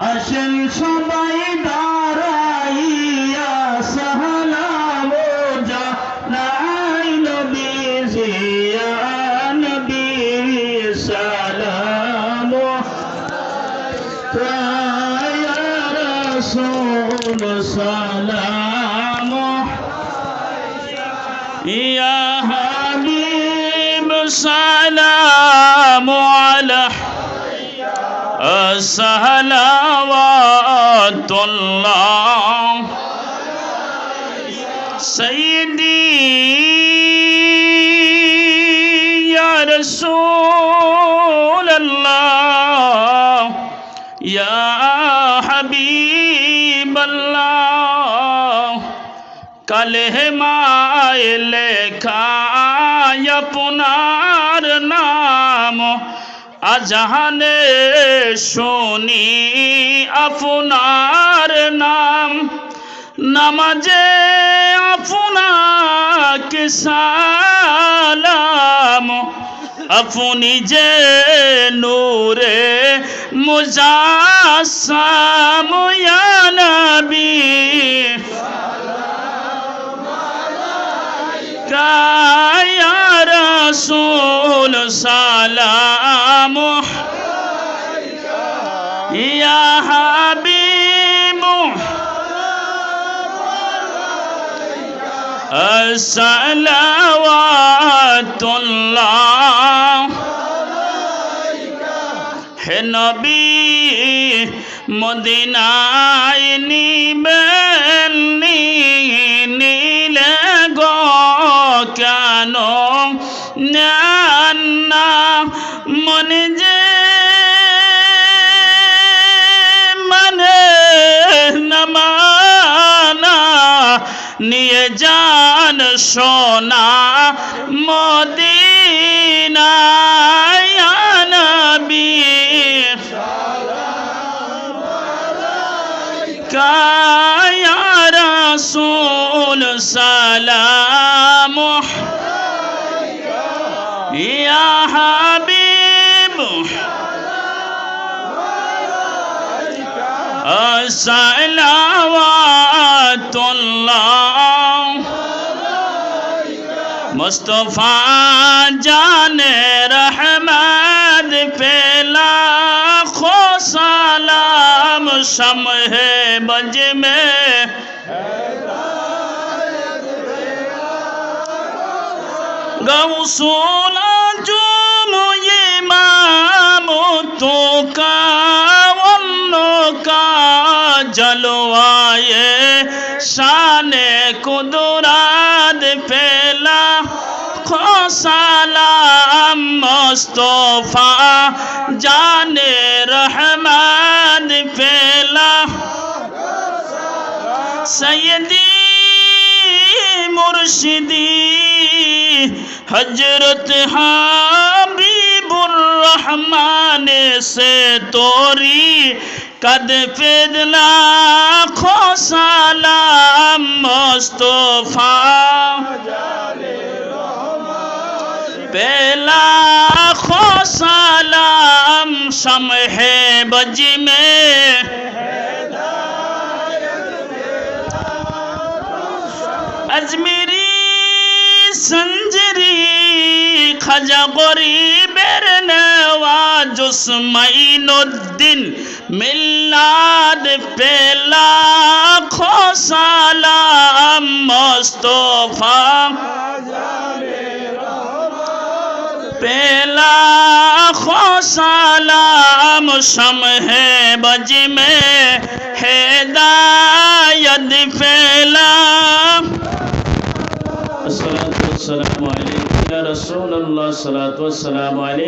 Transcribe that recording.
আসেন সবাই দাঁড়াইয়া সালাম যা নাই নবী জিয়া নবী সালাম তায়া রাসূল সালাম ইয়া হাবিব সালাম আলাইহি الصلوات الله سيدي يا رسول الله يا حبيب الله কালেমায় লেখায় আপনার নাম আজাহানে শুনি আপনার নাম। নামাজে আপনাকে সালাম। আপনি যে নূরে মুজাসাম নবী। কায়া রাসূল সা الصلوات الله হে নবী মদিনায় নিয়ে যান সোনা মদিনা سلام يا حبيب الصلاوات الله মুস্তফা জানে রহমদ পেলা খো সালাম সমহে বজ মে গৌসুল সালাম মোস্তফা জানে রহমান পেলা সৈদি মুর্শিদি হজরত হাবিবুর রহমান সে তোরি কদ পেদলা খোসালাম মোস্তফা। پہلا خو سلام شم ہے بج میں اجمیری سنجری خجا گوری بیرنوا جسمین الدین ملاد پہ পেলা খোসালাম সমহে বজ মে হেদায়ত পেলা সালাম আলাইকুম রসুল্লাহ সালাত সালাম আলাইকুম